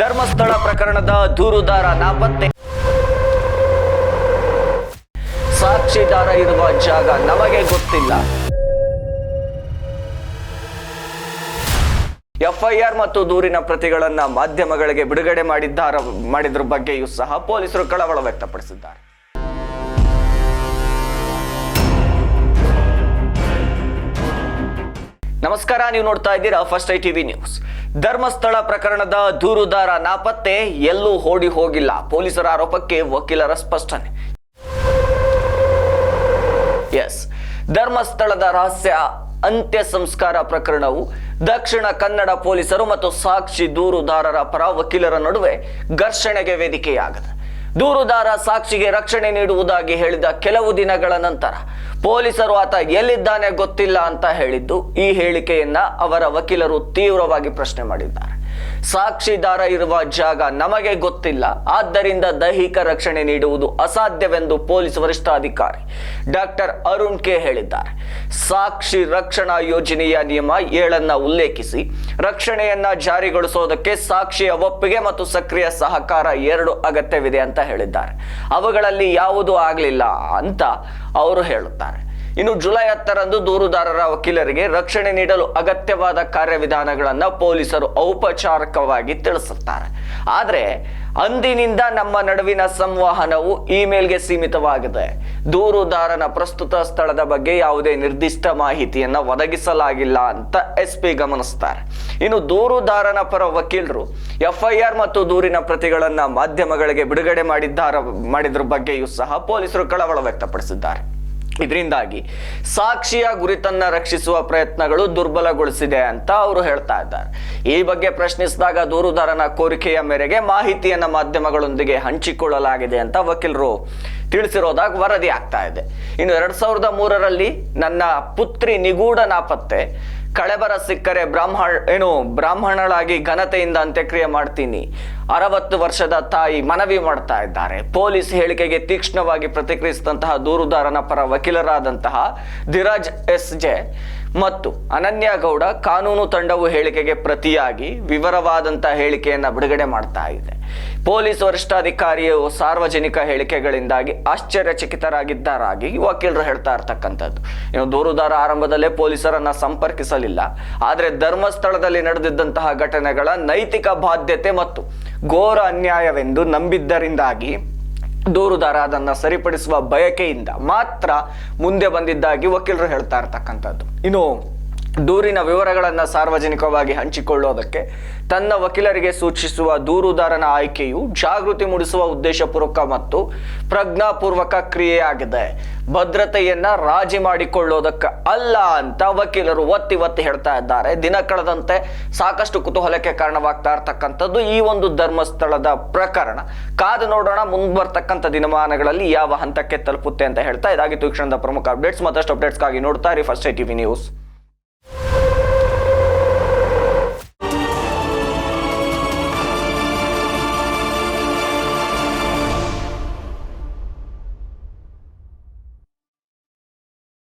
ಧರ್ಮಸ್ಥಳ ಪ್ರಕರಣದ ದೂರುದಾರ ನಾಪತ್ತೆ. ಸಾಕ್ಷಿದಾರ ಇರುವ ಜಾಗ ನಮಗೆ ಗೊತ್ತಿಲ್ಲ. ಎಫ್ಐಆರ್ ಮತ್ತು ದೂರಿನ ಪ್ರತಿಗಳನ್ನ ಮಾಧ್ಯಮಗಳಿಗೆ ಬಿಡುಗಡೆ ಮಾಡಿದ್ದಾರ ಮಾಡಿದ್ರ ಬಗ್ಗೆಯೂ ಸಹ ಪೊಲೀಸರು ಕಳವಳ ವ್ಯಕ್ತಪಡಿಸಿದ್ದಾರೆ. ನಮಸ್ಕಾರ, ನೀವು ನೋಡ್ತಾ ಇದ್ದೀರಾ First I TV News. Dharmasthala ಪ್ರಕರಣದ ದೂರುದಾರ ನಾಪತ್ತೆ ಎಲ್ಲೂ ಓಡಿ ಹೋಗಿಲ್ಲ. ಪೊಲೀಸರ ಆರೋಪಕ್ಕೆ ವಕೀಲರ ಸ್ಪಷ್ಟನೆ. ಎಸ್, ಧರ್ಮಸ್ಥಳದ ರಹಸ್ಯ ಅಂತ್ಯ ಸಂಸ್ಕಾರ ಪ್ರಕರಣವು ದಕ್ಷಿಣ ಕನ್ನಡ ಪೊಲೀಸರು ಮತ್ತು ಸಾಕ್ಷಿ ದೂರುದಾರರ ಪರ ವಕೀಲರ ನಡುವೆ ಘರ್ಷಣೆಗೆ ವೇದಿಕೆಯಾಗದೆ. ದೂರುದಾರ ಸಾಕ್ಷಿಗೆ ರಕ್ಷಣೆ ನೀಡುವುದಾಗಿ ಹೇಳಿದ ಕೆಲವು ದಿನಗಳ ನಂತರ ಪೊಲೀಸರು ಆತ ಎಲ್ಲಿದ್ದಾನೆ ಗೊತ್ತಿಲ್ಲ ಅಂತ ಹೇಳಿದ್ದು ಈ ಹೇಳಿಕೆಯನ್ನ ಅವರ ವಕೀಲರು ತೀವ್ರವಾಗಿ ಪ್ರಶ್ನೆ ಮಾಡಿದ್ದಾರೆ. ಸಾಕ್ಷಿದಾರ ಇರುವ ಜಾಗ ನಮಗೆ ಗೊತ್ತಿಲ್ಲ. ಆದ್ದರಿಂದ ದೈಹಿಕ ರಕ್ಷಣೆ ನೀಡುವುದು ಅಸಾಧ್ಯವೆಂದು ಪೊಲೀಸ್ ವರಿಷ್ಠಾಧಿಕಾರಿ ಡಾಕ್ಟರ್ ಅರುಣ್ ಕೆ ಹೇಳಿದ್ದಾರೆ. ಸಾಕ್ಷಿ ರಕ್ಷಣಾ ಯೋಜನೆಯ ನಿಯಮ ಏಳನ್ನ ಉಲ್ಲೇಖಿಸಿ, ರಕ್ಷಣೆಯನ್ನ ಜಾರಿಗೊಳಿಸುವುದಕ್ಕೆ ಸಾಕ್ಷಿಯ ಒಪ್ಪಿಗೆ ಮತ್ತು ಸಕ್ರಿಯ ಸಹಕಾರ ಎರಡು ಅಗತ್ಯವಿದೆ ಅಂತ ಹೇಳಿದ್ದಾರೆ. ಅವುಗಳಲ್ಲಿ ಯಾವುದೂ ಆಗಲಿಲ್ಲ ಅಂತ ಅವರು ಹೇಳುತ್ತಾರೆ. ಇನ್ನು ಜುಲೈ ಹತ್ತರಂದು ದೂರುದಾರರ ವಕೀಲರಿಗೆ ರಕ್ಷಣೆ ನೀಡಲು ಅಗತ್ಯವಾದ ಕಾರ್ಯವಿಧಾನಗಳನ್ನು ಪೊಲೀಸರು ಔಪಚಾರಿಕವಾಗಿ ತಿಳಿಸುತ್ತಾರೆ. ಆದರೆ ಅಂದಿನಿಂದ ನಮ್ಮ ನಡುವಿನ ಸಂವಹನವು ಇಮೇಲ್ಗೆ ಸೀಮಿತವಾಗಿದೆ. ದೂರುದಾರನ ಪ್ರಸ್ತುತ ಸ್ಥಳದ ಬಗ್ಗೆ ಯಾವುದೇ ನಿರ್ದಿಷ್ಟ ಮಾಹಿತಿಯನ್ನು ಒದಗಿಸಲಾಗಿಲ್ಲ ಅಂತ ಎಸ್ ಪಿ ಗಮನಿಸ್ತಾರೆ. ಇನ್ನು ದೂರುದಾರನ ಪರ ವಕೀಲರು ಎಫ್ಐಆರ್ ಮತ್ತು ದೂರಿನ ಪ್ರತಿಗಳನ್ನು ಮಾಧ್ಯಮಗಳಿಗೆ ಬಿಡುಗಡೆ ಮಾಡಿದ್ದಾರ, ಮಾಡಿದ್ರ ಬಗ್ಗೆಯೂ ಸಹ ಪೊಲೀಸರು ಕಳವಳ ವ್ಯಕ್ತಪಡಿಸಿದ್ದಾರೆ. ಇದರಿಂದಾಗಿ ಸಾಕ್ಷಿಯ ಗುರಿತನ್ನ ರಕ್ಷಿಸುವ ಪ್ರಯತ್ನಗಳು ದುರ್ಬಲಗೊಳಿಸಿದೆ ಅಂತ ಅವರು ಹೇಳ್ತಾ ಇದ್ದಾರೆ. ಈ ಬಗ್ಗೆ ಪ್ರಶ್ನಿಸಿದಾಗ ದೂರುದಾರನ ಕೋರಿಕೆಯ ಮೇರೆಗೆ ಮಾಹಿತಿಯನ್ನ ಮಾಧ್ಯಮಗಳೊಂದಿಗೆ ಹಂಚಿಕೊಳ್ಳಲಾಗಿದೆ ಅಂತ ವಕೀಲರು ತಿಳಿಸಿರೋದಾಗ ವರದಿ ಆಗ್ತಾ ಇದೆ. ಇನ್ನು ಎರಡ್ ಸಾವಿರದ ಮೂರರಲ್ಲಿ ನನ್ನ ಪುತ್ರಿ ನಿಗೂಢ ನಾಪತ್ತೆ ಕಳೆಬರ ಸಿಕ್ಕರೆ ಬ್ರಾಹ್ಮಣ, ಏನು, ಬ್ರಾಹ್ಮಣಳಾಗಿ ಘನತೆಯಿಂದ ಅಂತ್ಯಕ್ರಿಯೆ ಮಾಡ್ತೀನಿ. ಅರವತ್ತು ವರ್ಷದ ತಾಯಿ ಮನವಿ ಮಾಡ್ತಾ ಇದ್ದಾರೆ. ಪೊಲೀಸ್ ಹೇಳಿಕೆಗೆ ತೀಕ್ಷ್ಣವಾಗಿ ಪ್ರತಿಕ್ರಿಯಿಸಿದಂತಹ ದೂರುದಾರನ ಪರ ವಕೀಲರಾದಂತಹ ಧಿರಾಜ್ ಎಸ್ ಜೆ ಮತ್ತು ಅನನ್ಯ ಗೌಡ ಕಾನೂನು ತಂಡವು ಹೇಳಿಕೆಗೆ ಪ್ರತಿಯಾಗಿ ವಿವರವಾದಂತಹ ಹೇಳಿಕೆಯನ್ನು ಬಿಡುಗಡೆ ಮಾಡ್ತಾ ಇದೆ. ಪೊಲೀಸ್ ವರಿಷ್ಠಾಧಿಕಾರಿಯು ಸಾರ್ವಜನಿಕ ಹೇಳಿಕೆಗಳಿಂದಾಗಿ ಆಶ್ಚರ್ಯಚಕಿತರಾಗಿದ್ದಾರಾಗಿ ವಕೀಲರು ಹೇಳ್ತಾ ಇರ್ತಕ್ಕಂಥದ್ದು. ದೂರುದಾರ ಆರಂಭದಲ್ಲೇ ಪೊಲೀಸರನ್ನ ಸಂಪರ್ಕಿಸಲಿಲ್ಲ ಆದರೆ ಧರ್ಮಸ್ಥಳದಲ್ಲಿ ನಡೆದಿದ್ದಂತಹ ಘಟನೆಗಳ ನೈತಿಕ ಬಾಧ್ಯತೆ ಮತ್ತು ಘೋರ ಅನ್ಯಾಯವೆಂದು ನಂಬಿದ್ದರಿಂದಾಗಿ ದೂರುದಾರ ಅದನ್ನ ಸರಿಪಡಿಸುವ ಬಯಕೆಯಿಂದ ಮಾತ್ರ ಮುಂದೆ ಬಂದಿದ್ದಾಗಿ ವಕೀಲರು ಹೇಳ್ತಾ ಇರ್ತಕ್ಕಂಥದ್ದು. ಇನ್ನು ದೂರಿನ ವಿವರಗಳನ್ನು ಸಾರ್ವಜನಿಕವಾಗಿ ಹಂಚಿಕೊಳ್ಳೋದಕ್ಕೆ ತನ್ನ ವಕೀಲರಿಗೆ ಸೂಚಿಸುವ ದೂರುದಾರನ ಆಯ್ಕೆಯು ಜಾಗೃತಿ ಮೂಡಿಸುವ ಉದ್ದೇಶಪೂರ್ವಕ ಮತ್ತು ಪ್ರಜ್ಞಾಪೂರ್ವಕ ಕ್ರಿಯೆಯಾಗಿದೆ. ಭದ್ರತೆಯನ್ನ ರಾಜಿ ಮಾಡಿಕೊಳ್ಳೋದಕ್ಕೆ ಅಲ್ಲ ಅಂತ ವಕೀಲರು ಒತ್ತಿ ಒತ್ತಿ ಹೇಳ್ತಾ ಇದ್ದಾರೆ. ದಿನ ಕಳೆದಂತೆ ಸಾಕಷ್ಟು ಕುತೂಹಲಕ್ಕೆ ಕಾರಣವಾಗ್ತಾ ಇರ್ತಕ್ಕಂಥದ್ದು ಈ ಒಂದು ಧರ್ಮಸ್ಥಳದ ಪ್ರಕರಣ. ಕಾದು ನೋಡೋಣ ಮುಂಬರ್ತಕ್ಕಂಥ ದಿನಮಾನಗಳಲ್ಲಿ ಯಾವ ಹಂತಕ್ಕೆ ತಲುಪುತ್ತೆ ಅಂತ ಹೇಳ್ತಾ ಇದಾಗಿತ್ತು. ಕ್ಷಣದ ಪ್ರಮುಖ ಅಪ್ಡೇಟ್ಸ್ ಮತ್ತಷ್ಟು ಅಪ್ಡೇಟ್ಸ್ಗಾಗಿ ನೋಡ್ತಾ ಇರಿ ಫಸ್ಟ್ ಟಿವಿ ನ್ಯೂಸ್.